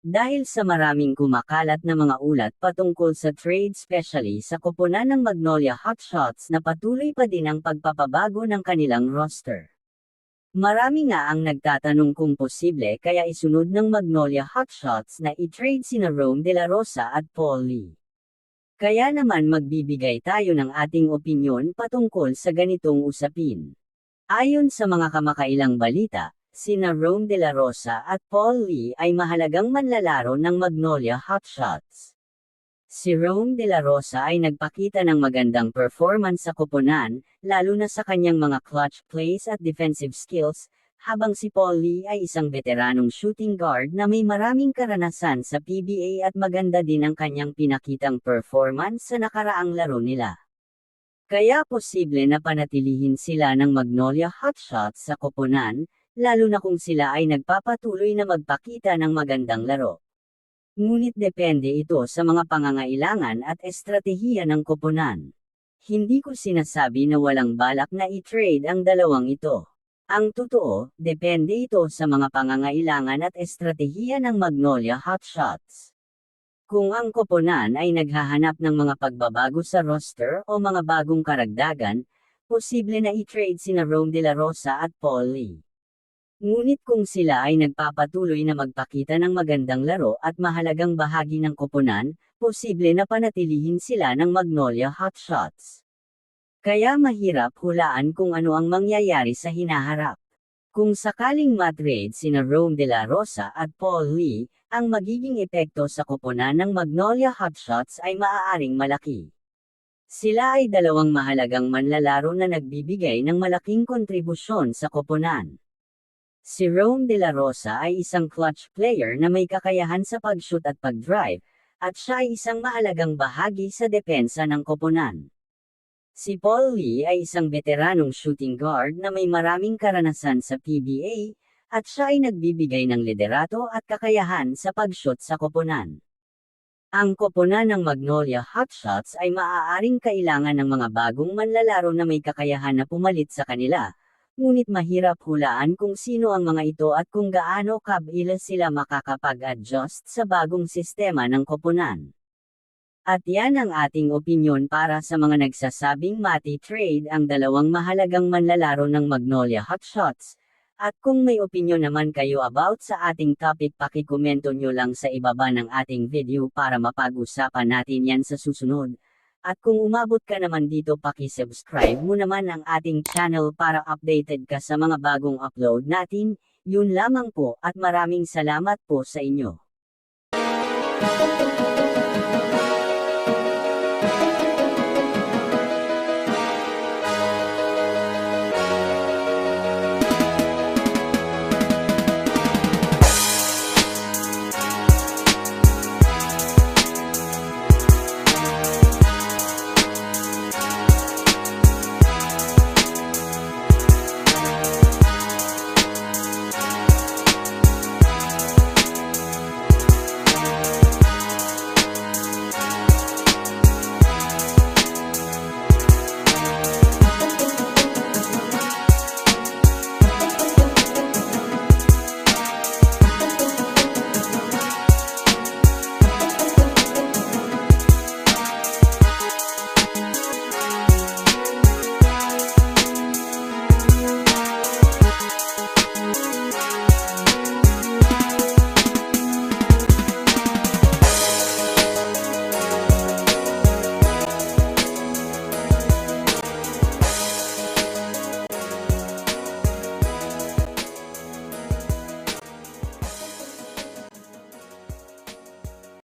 Dahil sa maraming kumakalat na mga ulat patungkol sa trade specially sa koponan ng Magnolia Hotshots na patuloy pa din ang pagpapabago ng kanilang roster. Marami nga ang nagtatanong kung posible kaya isunod ng Magnolia Hotshots na i-trade sina Rome De La Rosa at Paul Lee. Kaya naman magbibigay tayo ng ating opinyon patungkol sa ganitong usapin. Ayon sa mga kamakailang balita, sina Rome De La Rosa at Paul Lee ay mahalagang manlalaro ng Magnolia Hotshots. Si Rome De La Rosa ay nagpakita ng magandang performance sa koponan, lalo na sa kanyang mga clutch plays at defensive skills, habang si Paul Lee ay isang veteranong shooting guard na may maraming karanasan sa PBA at maganda din ang kanyang pinakitang performance sa nakaraang laro nila. Kaya posible na panatilihin sila ng Magnolia Hotshots sa koponan, lalo na kung sila ay nagpapatuloy na magpakita ng magandang laro. Ngunit depende ito sa mga pangangailangan at estratehiya ng koponan. Hindi ko sinasabi na walang balak na i-trade ang dalawang ito. Ang totoo, depende ito sa mga pangangailangan at estratehiya ng Magnolia Hotshots. Kung ang koponan ay naghahanap ng mga pagbabago sa roster o mga bagong karagdagan, posible na i-trade sina Rome De La Rosa at Paul Lee. Ngunit kung sila ay nagpapatuloy na magpakita ng magandang laro at mahalagang bahagi ng koponan, posible na panatilihin sila ng Magnolia Hotshots. Kaya mahirap hulaan kung ano ang mangyayari sa hinaharap. Kung sakaling matrade sina Rome De La Rosa at Paul Lee, ang magiging epekto sa koponan ng Magnolia Hotshots ay maaaring malaki. Sila ay dalawang mahalagang manlalaro na nagbibigay ng malaking kontribusyon sa koponan. Si Rome De La Rosa ay isang clutch player na may kakayahan sa pag-shoot at pag-drive, at siya ay isang mahalagang bahagi sa depensa ng koponan. Si Paul Lee ay isang veteranong shooting guard na may maraming karanasan sa PBA, at siya ay nagbibigay ng liderato at kakayahan sa pag-shoot sa koponan. Ang koponan ng Magnolia Hotshots ay maaaring kailangan ng mga bagong manlalaro na may kakayahan na pumalit sa kanila, ngunit mahirap hulaan kung sino ang mga ito at kung gaano kabila sila makakapag-adjust sa bagong sistema ng koponan. At yan ang ating opinyon para sa mga nagsasabing mati trade ang dalawang mahalagang manlalaro ng Magnolia Hotshots. At kung may opinyon naman kayo about sa ating topic pakikomento nyo lang sa ibaba ng ating video para mapag-usapan natin yan sa susunod. At kung umabot ka naman dito paki-subscribe mo naman ang ating channel para updated ka sa mga bagong upload natin. Yun lamang po at maraming salamat po sa inyo.